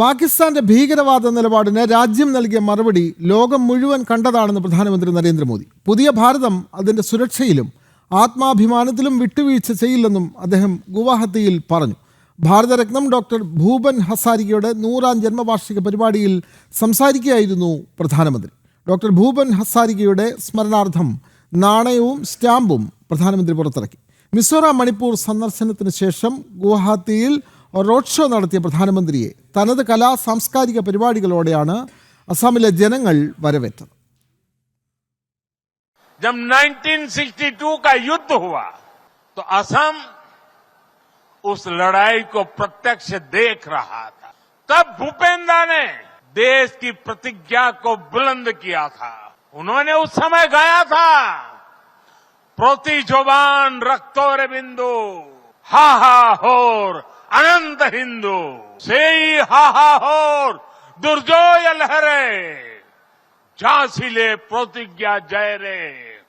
പാകിസ്ഥാന്റെ ഭീകരവാദ നിലപാടിന് രാജ്യം നൽകിയ മറുപടി ലോകം മുഴുവൻ കണ്ടതാണെന്ന് പ്രധാനമന്ത്രി നരേന്ദ്രമോദി. പുതിയ ഭാരതം അതിന്റെ സുരക്ഷയിലും ആത്മാഭിമാനത്തിലും വിട്ടുവീഴ്ച ചെയ്യില്ലെന്നും അദ്ദേഹം ഗുവാഹത്തിയിൽ പറഞ്ഞു. ഭാരതരത്നം ഡോക്ടർ ഭൂപൻ ഹസാരികയുടെ നൂറാം ജന്മവാർഷിക പരിപാടിയിൽ സംസാരിക്കുകയായിരുന്നു പ്രധാനമന്ത്രി. ഡോക്ടർ ഭൂപൻ ഹസാരികയുടെ സ്മരണാർത്ഥം നാണയവും സ്റ്റാമ്പും പ്രധാനമന്ത്രി പുറത്തിറക്കി. മിസോറാം മണിപ്പൂർ സന്ദർശനത്തിന് ശേഷം ഗുവാഹത്തിയിൽ റോഡ് ഷോ നടത്തിയ പ്രധാനമന്ത്രിയെ തനത് കലാ സാംസ്കാരിക പരിപാടികളോടെയാണ് അസാമിലെ ജനങ്ങൾ വരവേറ്റത് जब 1962 का युद्ध हुआ तो असम उस लड़ाई को प्रत्यक्ष देख रहा था तब भूपेंद्र ने देश की प्रतिज्ञा को बुलंद किया था उन्होंने उस समय गाया था प्रति जवान रक्तोर बिंदु हा हा होर अनंत हिंदू। से हा हा होर, दुर्जोय लहरे। झांसीले प्रतिज्ञा जय रे।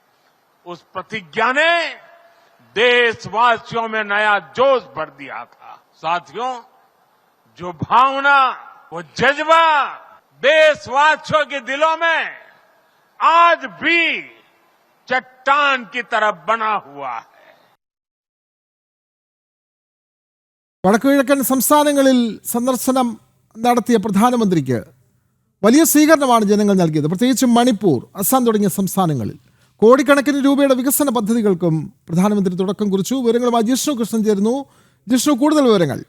उस प्रतिज्ञा ने देशवासियों में नया जोश भर दिया था। साथियों, जो भावना, वो जज्बा देशवासियों के दिलों में आज भी चट्टान की तरफ़ बना हुआ है। വടക്കുകിഴക്കൻ സംസ്ഥാനങ്ങളിൽ സന്ദർശനം നടത്തിയ പ്രധാനമന്ത്രിക്ക് വലിയ സ്വീകരണമാണ് ജനങ്ങൾ നൽകിയത്. പ്രത്യേകിച്ച് മണിപ്പൂർ അസം തുടങ്ങിയ സംസ്ഥാനങ്ങളിൽ. കോടിക്കണക്കിന് രൂപയുടെ വികസന പദ്ധതികൾക്കും പ്രധാനമന്ത്രി തുടക്കം കുറിച്ചു. വിവരങ്ങളുമായി ജിഷ്ണു കൃഷ്ണൻ ചേരുന്നു. ജിഷ്ണു കൂടുതൽ വിവരങ്ങൾ.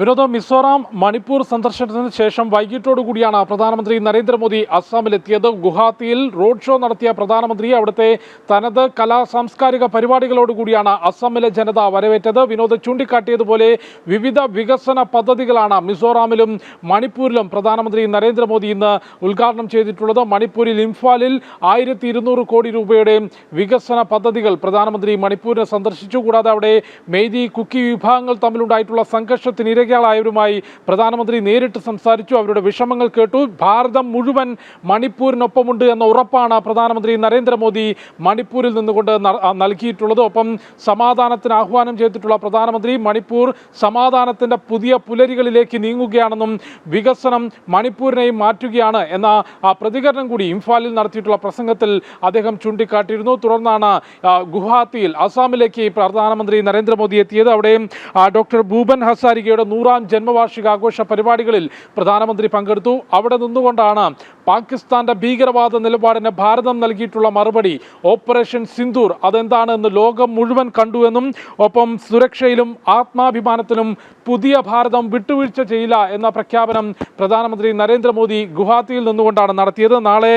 വിനോദ മിസോറാം മണിപ്പൂർ സന്ദർശനത്തിന് ശേഷം വൈകിട്ടോടുകൂടിയാണ് പ്രധാനമന്ത്രി നരേന്ദ്രമോദി അസ്സാമിലെത്തിയത്. ഗുവാഹത്തിയിൽ റോഡ് ഷോ നടത്തിയ പ്രധാനമന്ത്രി അവിടുത്തെ തനത് കലാ സാംസ്കാരിക പരിപാടികളോടുകൂടിയാണ് അസ്സാമിലെ ജനത വരവേറ്റത്. വിനോദ് ചൂണ്ടിക്കാട്ടിയതുപോലെ വിവിധ വികസന പദ്ധതികളാണ് മിസോറാമിലും മണിപ്പൂരിലും പ്രധാനമന്ത്രി നരേന്ദ്രമോദി ഇന്ന് ഉദ്ഘാടനം ചെയ്തിട്ടുള്ളത്. മണിപ്പൂരിൽ ഇംഫാലിൽ ആയിരത്തി കോടി രൂപയുടെ വികസന പദ്ധതികൾ പ്രധാനമന്ത്രി മണിപ്പൂരിനെ സന്ദർശിച്ചു. കൂടാതെ അവിടെ മെയ്തി കുക്കി വിഭാഗങ്ങൾ തമ്മിലുണ്ടായിട്ടുള്ള സംഘർഷത്തിന് ഇരകളായവരുമായി പ്രധാനമന്ത്രി നേരിട്ട് സംസാരിച്ചു. അവരുടെ വിഷമങ്ങൾ കേട്ടു. ഭാരതം മുഴുവൻ മണിപ്പൂരിനൊപ്പമുണ്ട് എന്ന ഉറപ്പാണ് പ്രധാനമന്ത്രി നരേന്ദ്രമോദി മണിപ്പൂരിൽ നിന്നുകൊണ്ട് നൽകിയിട്ടുള്ളത്. ഒപ്പം സമാധാനത്തിന് ആഹ്വാനം ചെയ്തിട്ടുള്ള പ്രധാനമന്ത്രി മണിപ്പൂർ സമാധാനത്തിന്റെ പുതിയ പുലരികളിലേക്ക് നീങ്ങുകയാണെന്നും വികസനം മണിപ്പൂരിനെയും മാറ്റുകയാണ് എന്ന ആ പ്രതികരണം കൂടി ഇംഫാലിൽ നടത്തിയിട്ടുള്ള പ്രസംഗത്തിൽ അദ്ദേഹം ചൂണ്ടിക്കാട്ടിയിരുന്നു. തുടർന്നാണ് ഗുവാഹത്തിയിൽ അസാമിലേക്ക് പ്രധാനമന്ത്രി നരേന്ദ്രമോദി എത്തിയത്. അവിടെയും ഡോക്ടർ ഭൂപൻ ഹസാരികയുടെ നൂറാം ജന്മവാർഷിക ആഘോഷ പരിപാടികളിൽ പ്രധാനമന്ത്രി പങ്കെടുത്തു. അവിടെ നിന്നുകൊണ്ടാണ് പാകിസ്ഥാന്റെ ഭീകരവാദ നിലപാടിന് ഭാരതം നൽകിയിട്ടുള്ള മറുപടി ഓപ്പറേഷൻ സിന്ദൂർ. അതെന്താണെന്ന് ലോകം മുഴുവൻ കണ്ടുവെന്നും ഒപ്പം സുരക്ഷയിലും ആത്മാഭിമാനത്തിലും പുതിയ ഭാരതം വിട്ടുവീഴ്ച ചെയ്യില്ല എന്ന പ്രഖ്യാപനം പ്രധാനമന്ത്രി നരേന്ദ്രമോദി ഗുവാഹത്തിയിൽ നിന്നുകൊണ്ടാണ് നടത്തിയത്. നാളെ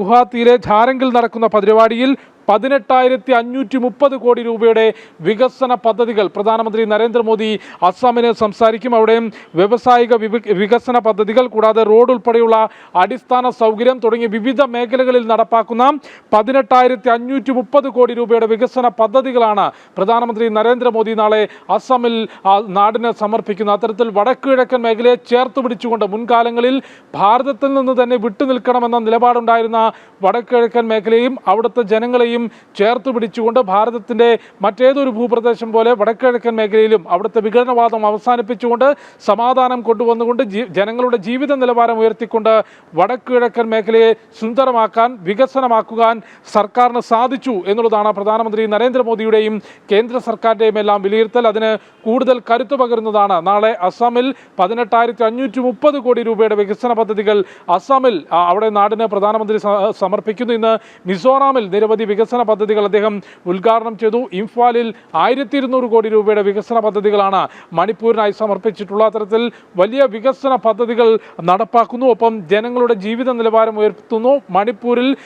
ഗുവാഹത്തിയിലെ ഝാരംഗിൽ നടക്കുന്ന പരിപാടിയിൽ പതിനെട്ടായിരത്തി അഞ്ഞൂറ്റി മുപ്പത് കോടി രൂപയുടെ വികസന പദ്ധതികൾ പ്രധാനമന്ത്രി നരേന്ദ്രമോദി അസ്സാമിന് സംസാരിക്കും. അവിടെ വ്യവസായിക വികസന പദ്ധതികൾ കൂടാതെ റോഡ് ഉൾപ്പെടെയുള്ള അടിസ്ഥാന സൗകര്യം തുടങ്ങി വിവിധ മേഖലകളിൽ നടപ്പാക്കുന്ന പതിനെട്ടായിരത്തി അഞ്ഞൂറ്റി മുപ്പത് കോടി രൂപയുടെ വികസന പദ്ധതികളാണ് പ്രധാനമന്ത്രി നരേന്ദ്രമോദി നാളെ അസ്സാമിൽ ആ, നാടിന് സമർപ്പിക്കുന്നത് അത്തരത്തിൽ വടക്കുകിഴക്കൻ മേഖലയെ ചേർത്ത് പിടിച്ചുകൊണ്ട് മുൻകാലങ്ങളിൽ ഭാരതത്തിൽ നിന്ന് തന്നെ വിട്ടുനിൽക്കണമെന്ന നിലപാടുണ്ടായിരുന്ന വടക്ക് കിഴക്കൻ മേഖലയും അവിടുത്തെ ജനങ്ങളെയും ചേർത്ത് പിടിച്ചുകൊണ്ട് ഭാരതത്തിന്റെ മറ്റേതൊരു ഭൂപ്രദേശം പോലെ വടക്കിഴക്കൻ മേഖലയിലും അവിടുത്തെ വിഘടനവാദം അവസാനിപ്പിച്ചുകൊണ്ട് സമാധാനം കൊണ്ടുവന്നുകൊണ്ട് ജനങ്ങളുടെ ജീവിത നിലവാരം ഉയർത്തിക്കൊണ്ട് വടക്കിഴക്കൻ മേഖലയെ സുന്ദരമാക്കാൻ വികസനമാക്കുവാൻ സർക്കാരിന് സാധിച്ചു എന്നുള്ളതാണ് പ്രധാനമന്ത്രി നരേന്ദ്രമോദിയുടെയും കേന്ദ്ര സർക്കാരിന്റെയും എല്ലാം വിലയിരുത്തൽ. അതിന് കൂടുതൽ കരുത്തു പകരുന്നതാണ്. നാളെ അസാമിൽ പതിനെട്ടായിരത്തി അഞ്ഞൂറ്റി മുപ്പത് കോടി രൂപയുടെ വികസന പദ്ധതികൾ അസാമിൽ അവിടെ നാടിന് പ്രധാനമന്ത്രി സമർപ്പിക്കുന്നു. ഇന്ന് മിസോറാമിൽ നിരവധി വികസന പദ്ധതികൾ അദ്ദേഹം ഉദ്ഘാടനം ചെയ്തു. ഇംഫാലിൽ ആയിരത്തി ഇരുന്നൂറ് കോടി രൂപയുടെ വികസന പദ്ധതികളാണ് മണിപ്പൂരിനായി സമർപ്പിച്ചിട്ടുള്ള. അത്തരത്തിൽ വലിയ വികസന പദ്ധതികൾ നടപ്പാക്കുന്നു. ഒപ്പം ജനങ്ങളുടെ ജീവിത നിലവാരം ഉയർത്തുന്നു. മണിപ്പൂരിൽ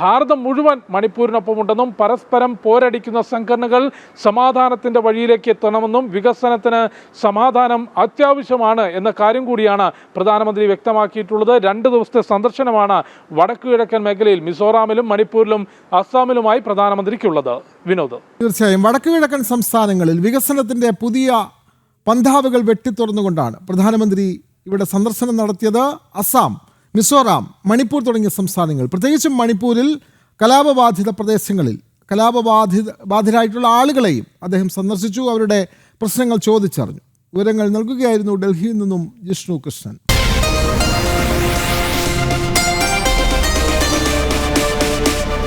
ഭാരതം മുഴുവൻ മണിപ്പൂരിനൊപ്പമുണ്ടെന്നും പരസ്പരം പോരടിക്കുന്ന സംഘടനകൾ സമാധാനത്തിന്റെ വഴിയിലേക്ക് എത്തണമെന്നും വികസനത്തിന് സമാധാനം അത്യാവശ്യമാണ് എന്ന കാര്യം കൂടിയാണ് പ്രധാനമന്ത്രി വ്യക്തമാക്കിയിട്ടുള്ളത്. രണ്ട് ദിവസത്തെ സന്ദർശനമാണ് വടക്കു കിഴക്കൻ മേഖലയിൽ മിസോറാമിലും മണിപ്പൂരിലും അസ്സാമിലുമായി പ്രധാനമന്ത്രിക്കുള്ളത് വിനോദ്. തീർച്ചയായും വടക്കു കിഴക്കൻ സംസ്ഥാനങ്ങളിൽ വികസനത്തിന്റെ പുതിയ പന്ഥാവുകൾ വെട്ടിത്തുറന്നുകൊണ്ടാണ് പ്രധാനമന്ത്രി ഇവിടെ സന്ദർശനം നടത്തിയത്. അസാം മിസോറാം മണിപ്പൂർ തുടങ്ങിയ സംസ്ഥാനങ്ങൾ. പ്രത്യേകിച്ചും മണിപ്പൂരിൽ കലാപബാധിത പ്രദേശങ്ങളിൽ കലാപബാധിത ബാധിതരായിട്ടുള്ള ആളുകളെയും അദ്ദേഹം സന്ദർശിച്ചു. അവരുടെ പ്രശ്നങ്ങൾ ചോദിച്ചറിഞ്ഞു. വിവരങ്ങൾ നൽകുകയായിരുന്നു ഡൽഹിയിൽ നിന്നും ജിഷ്ണു കൃഷ്ണൻ.